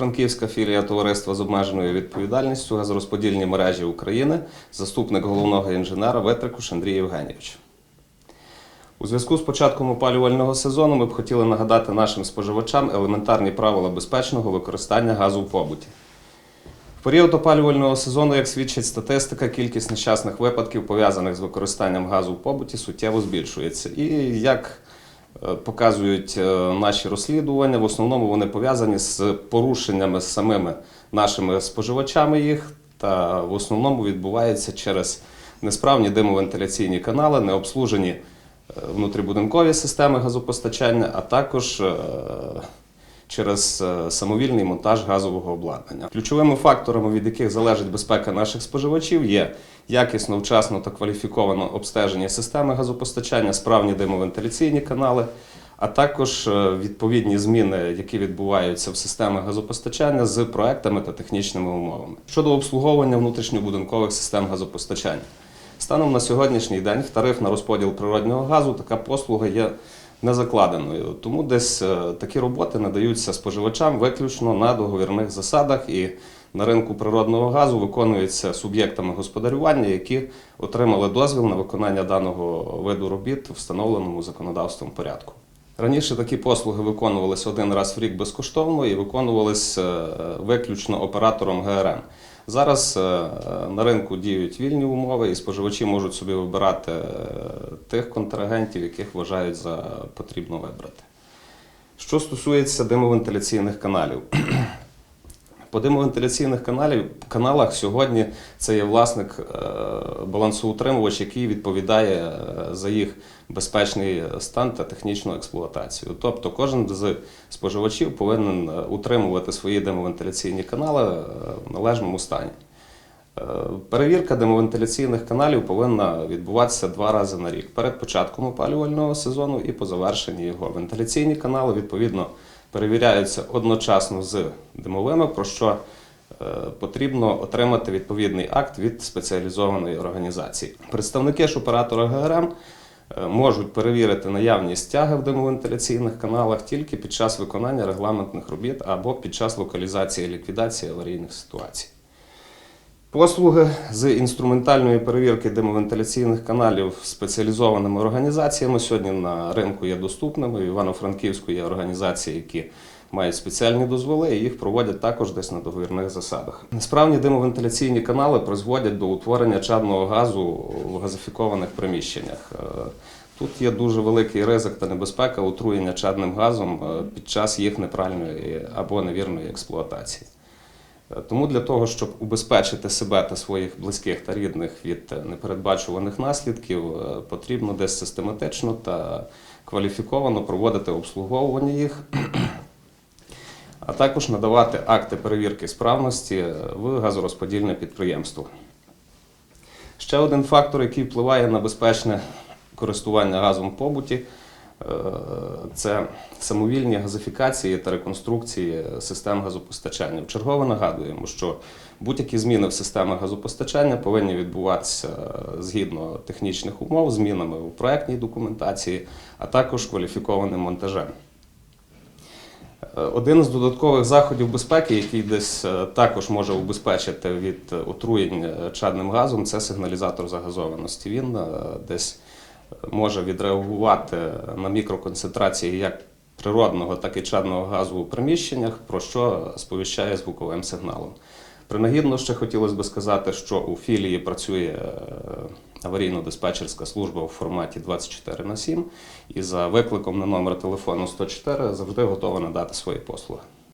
Івано-Франківська філія товариства з обмеженою відповідальністю газорозподільні мережі України, заступник головного інженера Ветрикуш Андрій Євгенійович. У зв'язку з початком опалювального сезону ми б хотіли нагадати нашим споживачам елементарні правила безпечного використання газу в побуті. В період опалювального сезону, як свідчить статистика, кількість нещасних випадків, пов'язаних з використанням газу в побуті, суттєво збільшується. І як показують е, наші розслідування, в основному вони пов'язані з порушеннями з самими нашими споживачами їх, та в основному відбувається через несправні димовентиляційні канали, необслужені е, внутрібудинкові системи газопостачання, а також е, через е, самовільний монтаж газового обладнання. Ключовими факторами, від яких залежить безпека наших споживачів, є якісно, вчасно та кваліфіковано обстеження системи газопостачання, справні димовентиляційні канали, а також е, відповідні зміни, які відбуваються в системах газопостачання з проектами та технічними умовами. Щодо обслуговування внутрішньобудинкових систем газопостачання. Станом на сьогоднішній день в тариф на розподіл природнього газу така послуга є не закладеною. Тому десь е, такі роботи надаються споживачам виключно на договірних засадах і на ринку природного газу виконуються суб'єктами господарювання, які отримали дозвіл на виконання даного виду робіт встановленому законодавством порядку. Раніше такі послуги виконувалися один раз в рік безкоштовно і виконувалися е, виключно оператором ГРМ. Зараз е, на ринку діють вільні умови, і споживачі можуть собі вибирати е, тих контрагентів, яких вважають за потрібно вибрати. Що стосується димовентиляційних каналів. По димовентиляційних каналів, каналах сьогодні це є власник е, балансоутримувач, який відповідає е, за їх безпечний стан та технічну експлуатацію. Тобто кожен з споживачів повинен е, утримувати свої димовентиляційні канали в належному стані. Перевірка димовентиляційних каналів повинна відбуватися два рази на рік перед початком опалювального сезону і по завершенні його. Вентиляційні канали відповідно перевіряються одночасно з димовими, про що е, потрібно отримати відповідний акт від спеціалізованої організації. Представники ж оператора ГРМ е, можуть перевірити наявність тяги в димовентиляційних каналах тільки під час виконання регламентних робіт або під час локалізації і ліквідації аварійних ситуацій. Послуги з інструментальної перевірки димовентиляційних каналів спеціалізованими організаціями сьогодні на ринку є доступними. В Івано-Франківську є організації, які мають спеціальні дозволи, і їх проводять також десь на договірних засадах. Несправні димовентиляційні канали призводять до утворення чадного газу в газифікованих приміщеннях. Е, Тут є дуже великий ризик та небезпека отруєння чадним газом е, під час їх неправильної або невірної експлуатації. Е, Тому для того, щоб убезпечити себе та своїх близьких та рідних від непередбачуваних наслідків, е, потрібно десь систематично та кваліфіковано проводити обслуговування їх, а також надавати акти перевірки справності е, в газорозподільне підприємство. Ще один фактор, який впливає на безпечне користування газом в побуті, це самовільні газифікації та реконструкції систем газопостачання. Вчергово нагадуємо, що будь-які зміни в системах газопостачання повинні відбуватися згідно технічних умов, змінами у проектній документації, а також кваліфікованим монтажем. Один з додаткових заходів безпеки, який десь е, також може убезпечити від е, отруєнь чадним газом, це сигналізатор загазованості. Він е, десь може відреагувати на мікроконцентрації як природного, так і чадного газу у приміщеннях, про що сповіщає звуковим сигналом. Принагідно ще хотілося б сказати, що у філії працює е, аварійно-диспетчерська служба у форматі 24 на 7 і за викликом на номер телефону 104 завжди готова надати свої послуги.